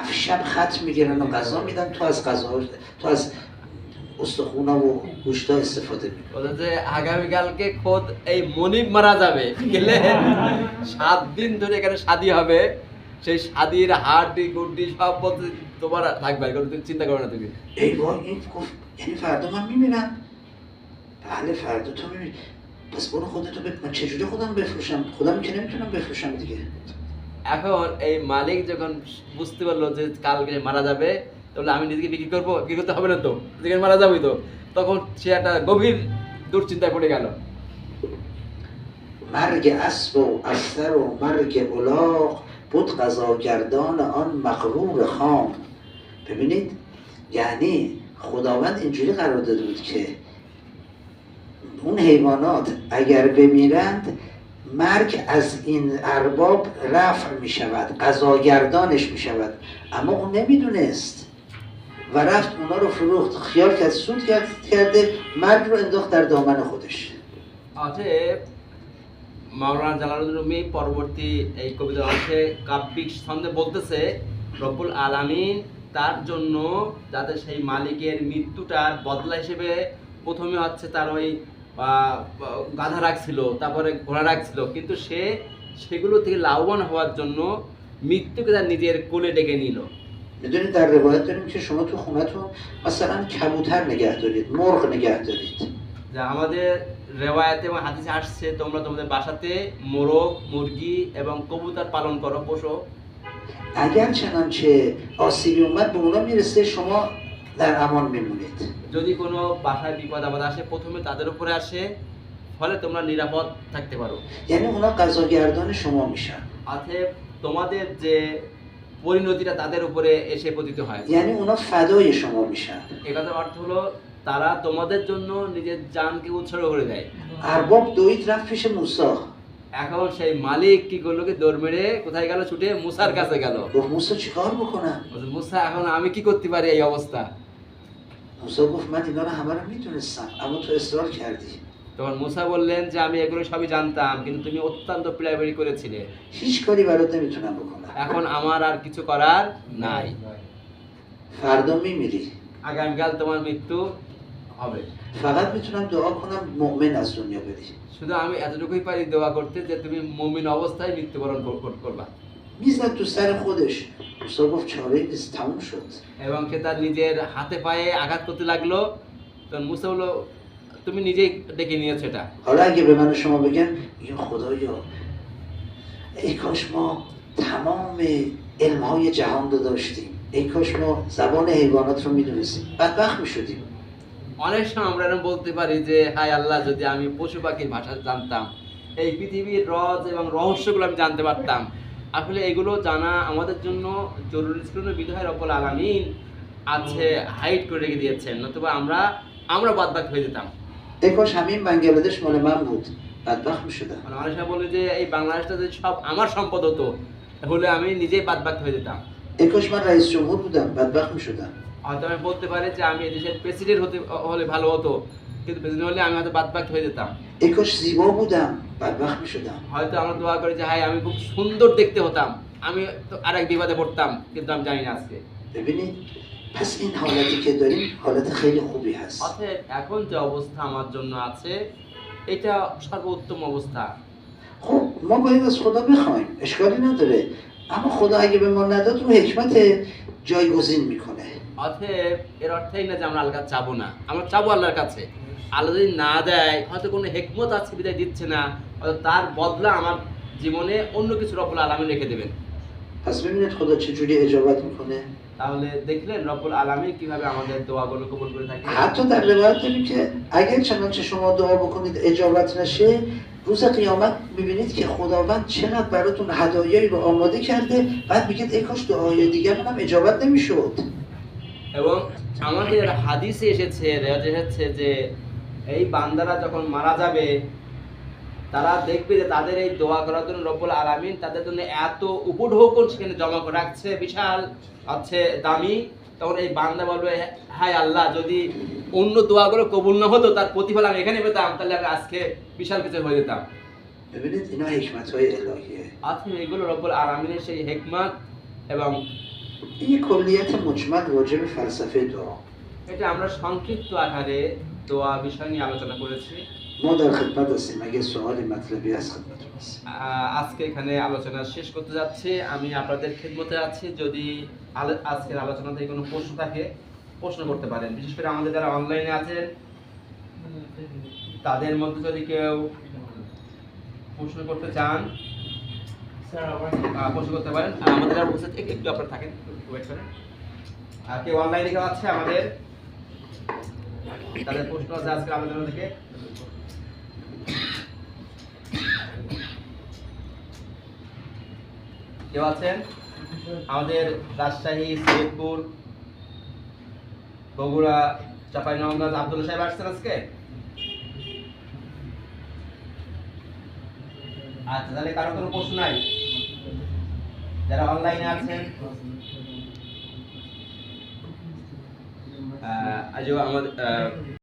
شب خط میگیرن و غذا میدن تو از غذا تو از استخونا و گوشتا استفاده میکنی বলে যে আগামীকালকে খোদ এই মনিব মারা যাবে গেলে সাত দিন ধরে এখানে শাদি হবে সেই শাদির হাড্ডি গুড্ডি সব বলতে তোমার থাকবে আর কোনো তুমি চিন্তা করো না তুমি ای وای این گفت یعنی فردا من میمیرم بله فردا تو میمیری پس برو خودتو بف... من چجوری خودم بفروشم خودم که نمیتونم بفروشم دیگه এখন এই মালিক যখন বুঝতে পারলো যে কালকে মারা যাবে তাহলে আমি নিজেকে বিক্রি করবো বিক্রি করতে হবে না তো যেখানে মারা যাবই তো তখন সে একটা গভীর দুশ্চিন্তায় পড়ে গেল مرگ اسب و استر و مرگ الاغ بود قضاگردان آن مغرور خام ببینید یعنی خداوند اینجوری قرار داده بود که اون حیوانات اگر بمیرند مرگ از این ارباب رفع می شود قضاگردانش می شود اما اون نمیدونست و رفت اونا رو فروخت خیال کرد سود کرد کرده مرگ رو انداخت در دامن خودش অতএব মাওলানা জালালুদ্দিন রুমি পরবর্তী এই কবিতার অংশে কাব্যিক ছন্দে বলতেছে রব্বুল আলামিন তার জন্য যাতে সেই মালিকের মৃত্যুটার বদলা হিসেবে প্রথমে হচ্ছে তার ওই আহ, গাধা রাখছিল তারপরে ঘোড়া রাখছিল কিন্তু সে সেগুলো থেকে লাভবান হওয়ার জন্য মৃত্যুকে তার নিজের কোলে ডেকে নিল میدونید در روایت داریم که شما تو خونتون مثلا کبوتر نگه دارید مرغ نگه دارید যে আমাদের রেওয়ায়তে এবং হাদিসে আসছে তোমরা তোমাদের বাসাতে মোরগ মুরগি এবং কবুতর পালন করো পোষো اگر چنانچه آسیبی اومد به اونا میرسه شما যদি কোনো বাসায় বিপদ আপদ আসে প্রথমে তাদের উপরে আসে ফলে তোমরা নিরাপদ থাকতে পারো। যেন তোমাদের যে পরিণতিটা তাদের উপরে এসে পতিত হয়। জানি ওনা অর্থ হলো তারা তোমাদের জন্য নিজের জানকে উৎসর্গ করে দেয়। আর বব দুই ট্রাফিসে মুসা। এখন সেই মালিক কি করল কি দৌড় মেরে কোথায় গেল ছুটে মুসার কাছে গেল। মুসা এখন আমি কি করতে পারি এই অবস্থা? موسی گفت من اینا رو همه رو میدونستم اما تو اصرار کردی তখন মুসা বললেন যে আমি এগুলো সবই জানতাম কিন্তু তুমি অত্যন্ত প্লেয়ারি করেছিলে هیچ کاری برات نمیتونم بکنم এখন আমার আর কিছু করার নাই فردا میمیری আগামীকাল তোমার মৃত্যু হবে فقط میتونم دعا کنم مؤمن از دنیا بری শুধু আমি এতটুকুই পারি দোয়া করতে যে তুমি মুমিন অবস্থায় মৃত্যুবরণ কর- কর- করবা میزد تو سر خودش موسی گفت چاره نیست تموم شد এবং সে তার নিজের হাতে পায়ে আঘাত করতে লাগলো তখন মুসা বললো তুমি নিজেই ডেকে নিয়েছো এটা حالا اگه به من و شما بگن این خدایا ای کاش ما تمام علم های جهان رو داشتیم ای کاش ما زبان حیوانات رو میدونستیم بدبخت میشدیم অনেক সময় আমরা এরকম বলতে পারি যে হায় আল্লাহ যদি আমি পশু পাখির ভাষা জানতাম এই পৃথিবীর রজ এবং রহস্যগুলো আমি জানতে পারতাম আসলে এগুলো জানা আমাদের জন্য জরুরি ছিল না। বিধায় রব্বুল আলামিন আছে হাইড করে রেখে দিয়েছেন নতুবা আমরা আমরা বাদবাক হয়ে যেতাম। দেখো স্বামী বাংলাদেশ মনে মাহমুদ মানে মানুষরা বলে যে এই বাংলাদেশটা যদি সব আমার সম্পদ হতো হলে আমি নিজেই বাদবাক হয়ে যেতাম। একুশ বার রাইস জমহুর হয়তো আমি বলতে পারি যে আমি এদেশের প্রেসিডেন্ট হতে হলে ভালো হতো। কিন্তু প্রেসিডেন্ট হলে আমি হয়তো বাদবাক হয়ে যেতাম ای کاش زیبا بودم بدبخت میشدم হয়তো আমরা দোয়া করি যে হাই আমি খুব সুন্দর দেখতে হতাম আমি তো আর এক বিপদে পড়তাম কিন্তু আমি জানি না আজকে ببینید پس این حالتی که داریم حالت خیلی خوبی هست অতএব এখন যে অবস্থা আমার জন্য আছে এটা সর্বোত্তম অবস্থা خب ما باید از خدا بخوایم اشکالی نداره اما خدا اگه به ما نداد رو حکمت جایگزین میکنه অতএব এর অর্থই না যে আমরা আল্লাহর কাছে চাবো না আমরা চাবো আল্লাহর কাছে আল্লাহ যদি না দেয় হয়তো কোনো হেকমত আছে বিদায় দিচ্ছে না হয়তো তার বদলা আমার জীবনে অন্য কিছু রব্বুল আলামিন রেখে দেবেন پس ببینید خدا چجوری اجابت میکنه তাহলে দেখলেন রব্বুল আলামিন কিভাবে আমাদের দোয়াগুলো কবুল করে থাকে حتی در روایت داریم که اگر چنانچه شما دعا بکنید اجابت نشه روز قیامت میبینید که خداوند چقدر براتون هدایایی رو آماده کرده بعد میگید ای کاش دعای دیگر هم اجابت نمیشد এবং আমাদের হাদিসে এসেছে এসেছে যে এই বান্দারা যখন মারা যাবে তারা দেখবে যে তাদের এই দোয়া করার জন্য রব্বুল আলামিন তাদের জন্য এত উপঢৌকন সেখানে জমা করে রাখছে বিশাল আছে দামি। তখন এই বান্দা বলবে হায় আল্লাহ যদি অন্য দোয়াগুলো কবুল না হতো তার প্রতিফল আমি এখানে পেতাম তাহলে আমি আজকে বিশাল কিছু হয়ে যেতাম। এগুলো রব্বুল আলামিনের সেই হেকমত এবং این یک کلیت مجمل راجع به فلسفه دعا এটা আমরা সংক্ষিপ্ত আকারে দোয়া বিষয় নিয়ে আলোচনা করেছি ما در خدمت هستیم اگه سوال مطلبی از خدمتتون هست আহ, আজকে এখানে আলোচনা শেষ করতে যাচ্ছি আমি আপনাদের খেদমতে আছি যদি আলো- আজকের আলোচনা থেকে কোনো প্রশ্ন থাকে প্রশ্ন করতে পারেন বিশেষ করে আমাদের যারা অনলাইনে আছেন তাদের মধ্যে যদি কেউ প্রশ্ন করতে চান আহ, প্রশ্ন করতে পারেন আর আমাদের যারা উপস্থিত একটু- একটু আপনারা থাকেন আর কেউ অনলাইনে কেউ আছে আমাদের? তাদের প্রশ্ন আছে আজকের আলোচনা থেকে। কেউ আছেন? আমাদের রাজশাহী সৈয়দপুর বগুড়া চাপাই নবগঞ্জ আব্দুল সাহেব আসছেন আজকে? আচ্ছা তাহলে কারও কোনো প্রশ্ন নাই? যারা অনলাইনে আছেন? আজও আমাদের